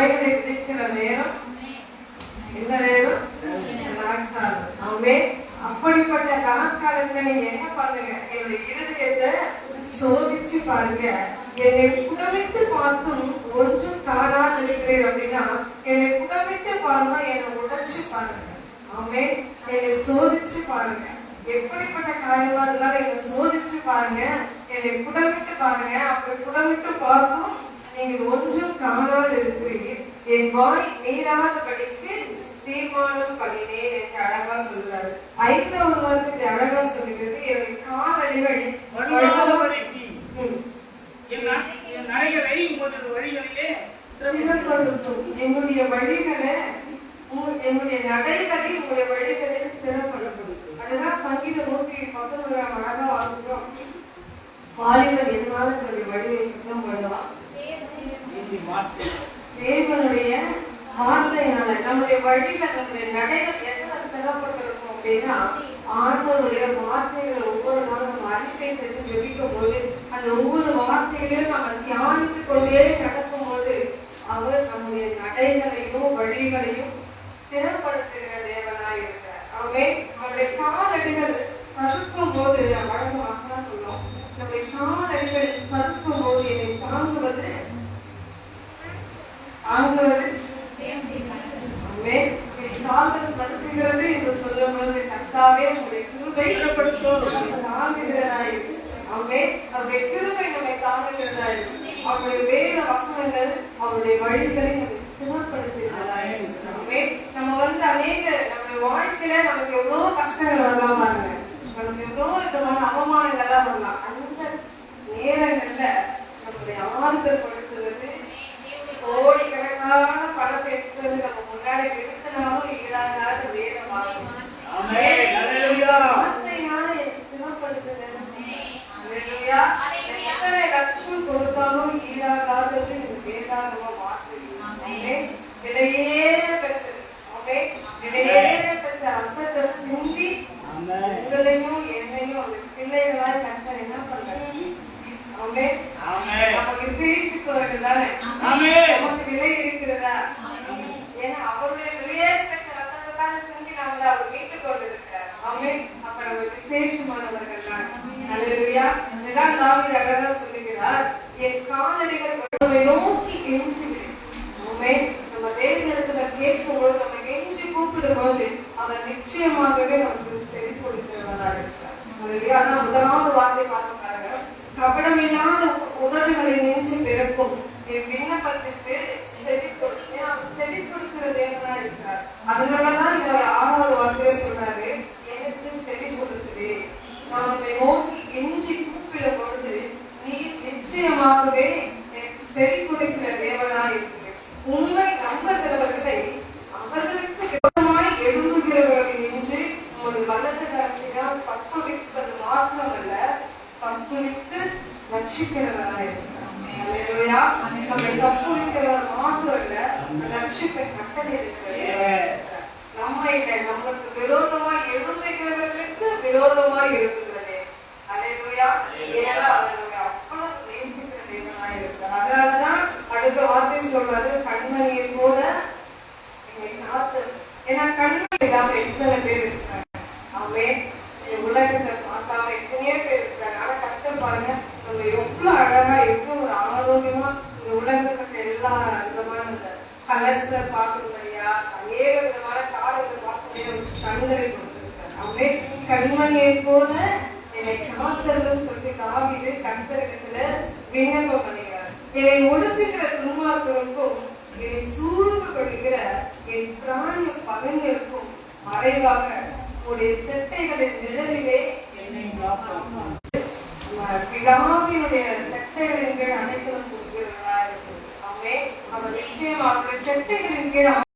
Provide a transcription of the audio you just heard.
முளைகளை விதைக்கிற நேரம்? எந்த நேரம்? நாட்காலம் ஆமே. அப்படிப்பட்ட நாற்காலத்துல நீங்க என்ன பண்ணுங்க? என்னுடைய இருதயத்தை சோதிச்சு பாருங்க. என்னை புடமிட்டு பார்த்தும் ஒன்றும் காணா நினைக்கிறேன் அப்படின்னா என்னை புடமிட்டு பாருங்க என்னை உடைச்சு பாருங்க. ஆமே. என்னை சோதிச்சு பாருங்க. எப்படிப்பட்ட காரியமா இருந்தாலும் என்னை சோதிச்சு பாருங்க. என்னை புடமிட்டு பாருங்க. அப்படி புடமிட்டு பார்த்தும் நீங்கள் ஒன்றும் காணாது இருக்கிறீர் என் வாய் மீறாதபடிக்கு தீர்மானம் பண்ணினேன் என்று அழகா சொல்றாரு. ஐந்தாவது வார்த்தை அழகா சொல்லுகிறது என்னுடைய என் நடைகளை உமது வழிகளிலே சிறப்பு ஸ்திரப்படுத்தும் என்னுடைய வழிகளை என்னுடைய நடைகளை உங்களுடைய வழிகளை ஸ்திரப்படுத்தும் அதுதான் சங்கீத நூத்தி பத்தொன்பதாம் அழகா வாசிக்கிறோம். வாலிபன் எதனால தன்னுடைய வழியை சுத்தம் பண்ணுவான் மாற்று. தேவனுடைய வார்த்தையினால நம்முடைய வழிகள் நம்முடைய நடைகள் எத்தனை ஸ்திரப்பட்டிருக்கும் அப்படின்னா ஆண்டவருடைய வார்த்தைகளை ஒவ்வொரு நாளும் நம்ம அறிக்கை செய்து ஜெபிக்கும் போது அந்த ஒவ்வொரு வார்த்தைகளையும் நம்ம தியானித்துக் கொண்டே நடக்கும் போது அவர் நம்முடைய நடைகளையும் வழிகளையும் ஸ்திரப்படுத்துகிற தேவனாய் இருக்கிறார் அவருடைய நம்முடைய காலடிகள் சறுக்கும் போது வழங்கும் வாசனா சொல்லும் நம்முடைய காலடிகள் சறுக்கும் போது என்னை தாங்குவது தாங்குவது ஆமே என் கால்கள் சறுக்குகிறது என்று சொல்லும் பொழுது கர்த்தாவே உங்களுடைய கிருபை தாங்குகிறதாய் ஆமே அவருடைய கிருபை நம்மை தாங்குகிறதாய். அவருடைய வேத வசனங்கள் அவருடைய வழிகளை நம்மை ஸ்திரப்படுத்துகிறதாய் ஆமே நம்ம வந்து அநேக நம்முடைய வாழ்க்கையில நமக்கு எவ்வளவு கஷ்டங்கள் வரலாம் பாருங்க. நமக்கு எவ்வளவு விதமான அவமானங்கள்லாம் வரலாம் அந்த நேரங்கள்ல நம்முடைய ஆறுதல் கொடுத்தாலும் ஈடாகாதது இந்த வேதாகம. ஆமென். விலையேற பெற்றது. ஆமென். விலையேற பெற்ற ரத்தத்தை சிந்தி ஆமென். உங்களையும் என்னையும் அந்த பிள்ளைகளாய் என்ன. ஆமென். நம்ம விசேஷித்தவர்கள் தானே. நமக்கு விலை இருக்கிறதா ஏன்னா அவருடைய விலையேற பெற்ற ரத்தத்தை தானே சிந்தி நம்மளை அவர் மீட்டுக் கொண்டிருக்கிறார் ஆமென். அப்ப நம்ம விசேஷமானவர்கள் தான் அல்லேலூயா இதுதான் தாவீது அழகா சொல்லுகிறார் என் காலடிகள் உம்மை நோக்கி கெஞ்சுகிறேன் உண்மை நம்ம தேவனிடத்துல கேட்கும்போது நம்ம கெஞ்சி கூப்பிடும்போது அவர் நிச்சயமாகவே நமக்கு செவி கொடுக்கிறவராக இருக்கிறார் அல்லேலூயா. முதல் முதலாவது வார்த்தை பார்த்து பாருங்க கபடமில்லாத உதடுகளை நெஞ்சு பிறக்கும் என் விண்ணப்பத்திற்கு செவி கொடுத்து அவர் செவி கொடுக்கிற தேவனா இருக்கிறார் அதனாலதான் இந்த ஆறாவது வார்த்தையை சொல்றாரு எனக்கு செவி கொடுக்குது நான் உன்னை நோக்கி எஞ்சி கூப்பிடும் பொழுது நீ நிச்சயமாகவே எனக்கு செவி கொடுக்கிற தேவனா இருக்கிறேன் உண்மை நம்புகிறவர்களை அவர்களுக்கு விரோதமாய் எழும்புகிறவர்கள் என்று உமது வலது கரத்தினால் தப்புவிப்பது மாத்திரமல்ல தப்புவித்து ரட்சிக்கிறவராய் இருக்கிறார். அல்லேலூயா. நம்மை தப்புவிக்கிறவர் மாத்திரம் இல்ல, ரட்சிக்க கட்டளை இருக்கிறவர். நம்மை இல்லை, நமக்கு விரோதமா எழும்புகிறவர்களுக்கு விரோதமா எழும்புகிறதே அல்லேலூயா. ஏன்னா அவர் நம்மை அவ்வளவு நேசிக்கிற தேவனாய் இருக்கிறார். அதனாலதான் அடுத்த வார்த்தை சொல்றாரு கண்மணியை போல ஏன்னா கண்மணி இல்லாம எத்தனை பேர் இருக்காங்க ஆமே உலகத்தை பார்க்காம எத்தனையோ பேர் இருக்காங்க ஆனா கஷ்டம் பாருங்க நம்ம எவ்வளவு அழகா எவ்வளவு ஒரு ஆரோக்கியமா இந்த உலகத்துக்கு எல்லா விதமான கண்களை பார்க்கணும் ஐயா. அநேக விதமான காரியங்கள் பார்க்கணும் நமக்கு கண்களை கொடுத்திருக்காரு. ஆமே கண்மணியை போல என்னை காத்தர்கள் சொல்லி காவிது கர்த்தரிடத்துல விண்ணப்பம் பண்ணுகிறார் என்னை ஒடுக்குகிற துன்மார்களுக்கும் என்னை சூழ்ந்து கொள்கிற என் பிராண பகைஞருக்கும் மறைவாக உடைய செட்டைகளின் நிழலிலே என்னை காப்பாற்றும். பிதாவினுடைய செட்டைகளின் கீழ் அனைத்தும் அவர் நிச்சயமாக செட்டைகளின் கீழ்